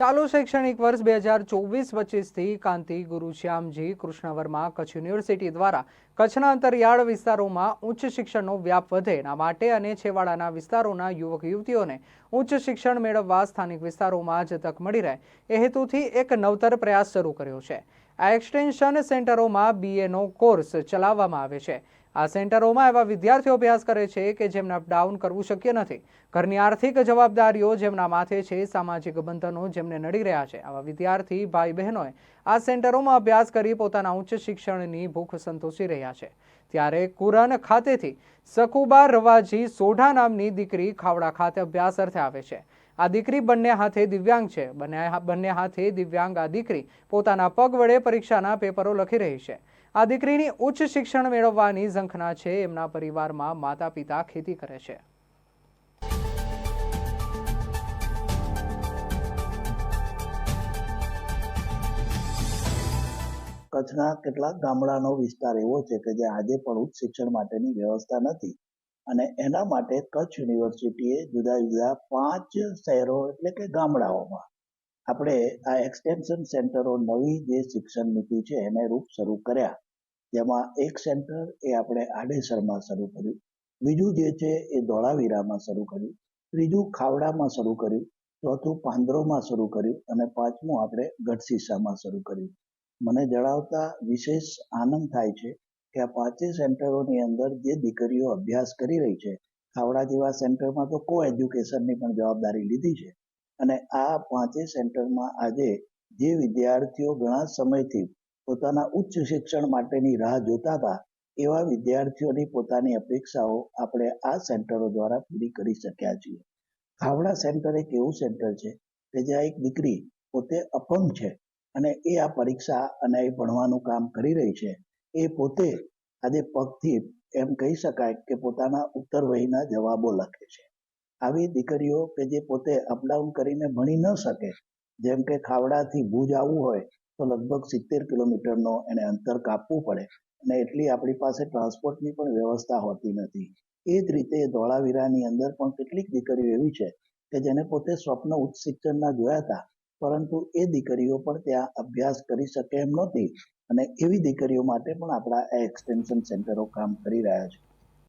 ચાલુ શૈક્ષણિક વર્ષ બે હજાર ચોવીસ પચીસથી કાંતિ ગુરુશ્યામજી કૃષ્ણવર્મા કચ્છ યુનિવર્સિટી દ્વારા કચ્છના અંતરિયાળ વિસ્તારોમાં ઉચ્ચ શિક્ષણનો વ્યાપ વધે. એના માટે અને છેવાડાના વિસ્તારોના યુવક યુવતીઓને ઉચ્ચ શિક્ષણ મેળવવા સ્થાનિક વિસ્તારોમાં જ તક મળી રહે. એ હેતુથી એક નવતર પ્રયાસ શરૂ કર્યો છે. આ એક્સટેન્શન સેન્ટરોમાં બીએનો કોર્સ ચલાવવામાં આવે છે. આ સેન્ટરોમાં એવા વિદ્યાર્થીઓ અભ્યાસ કરે છે કે જેમને અપડાઉન કરવું શક્ય નથી. ઘરની આર્થિક જવાબદારીઓ જેમના માથે છે, સામાજિક બંધનો જેમને નડી રહ્યા છે. આવા વિદ્યાર્થી, ભાઈ બહેનોએ આ સેન્ટરોમાં અભ્યાસ કરી પોતાના ઉચ્ચ શિક્ષણની ભૂખ સંતોષી રહ્યા છે. ત્યારે કુરાન ખાતેથી સકુબા રવાજી સોઢા નામની દીકરી ખાવડા ખાતે અભ્યાસ અર્થે આવે છે. આ દીકરી બંને હાથે દિવ્યાંગ છે. બંને બંને હાથે દિવ્યાંગ આ દીકરી પોતાના પગ વડે પરીક્ષાના પેપરો લખી રહી છે. આ દીકરીની ઉચ્ચ શિક્ષણ મેળવવાની ઝંખના છે, એમના પરિવારમાં માતા પિતા ખેતી કરે છે. કચ્છના કેટલાક ગામડાનો વિસ્તાર એવો છે કે જે આજે પણ ઉચ્ચ શિક્ષણ માટેની વ્યવસ્થા નથી. અને એના માટે કચ્છ યુનિવર્સિટીએ જુદા જુદા પાંચ શહેરો એટલે કે ગામડાઓમાં આપણે આ એક્સટેન્શન સેન્ટરો નવી જે શિક્ષણ નીતિ છે એને રૂપ શરૂ કર્યા. જેમાં એક સેન્ટર એ આપણે આડેસરમાં શરૂ કર્યું. બીજું જે છે એ ધોળાવીરામાં શરૂ કર્યું. ત્રીજું ખાવડામાં શરૂ કર્યું. ચોથું પાંદરોમાં શરૂ કર્યું અને પાંચમું આપણે ગઢસીસામાં શરૂ કર્યું. મને જણાવતા વિશેષ આનંદ થાય છે કે આ પાંચેય સેન્ટરોની અંદર જે દીકરીઓ અભ્યાસ કરી રહી છે, ખાવડા જેવા સેન્ટરમાં તો કો એજ્યુકેશનની પણ જવાબદારી લીધી છે. અને આ પાંચેય સેન્ટરમાં આજે જે વિદ્યાર્થીઓ ઘણા સમયથી પોતાના ઉચ્ચ શિક્ષણ માટેની રાહ જોતા હતા, એવા વિદ્યાર્થીઓની પોતાની અપેક્ષાઓ આપણે આ સેન્ટરો દ્વારા પૂરી કરી શક્યા છીએ. ખાવડા સેન્ટર એક એવું સેન્ટર છે કે જ્યાં એક દીકરી પોતે અપંગ છે અને એ આ પરીક્ષા અને એ ભણવાનું કામ કરી રહી છે. એ પોતે આજે પગથી એમ કહી શકાય કે પોતાના ઉત્તર વહીના જવાબો લખે છે. આવી દીકરીઓ કે જે પોતે અપડાઉન કરીને ભણી ન શકે, જેમ કે ખાવડાથી ભુજ આવવું હોય, તો લગભગ સિત્તેર કિલોમીટરનો એને અંતર કાપવું પડે અને એટલી આપણી પાસે ટ્રાન્સપોર્ટની પણ વ્યવસ્થા હોતી નથી. એ જ રીતે ધોળાવીરાની અંદર પણ કેટલીક દીકરીઓ એવી છે કે જેને પોતે સ્વપ્ન ઉચ્ચ શિક્ષણના જોયા હતા, પરંતુ એ દીકરીઓ પણ ત્યાં અભ્યાસ કરી શકે એમ નહોતી અને એવી દીકરીઓ માટે પણ આપણા આ એક્સટેન્શન સેન્ટરો કામ કરી રહ્યા છે.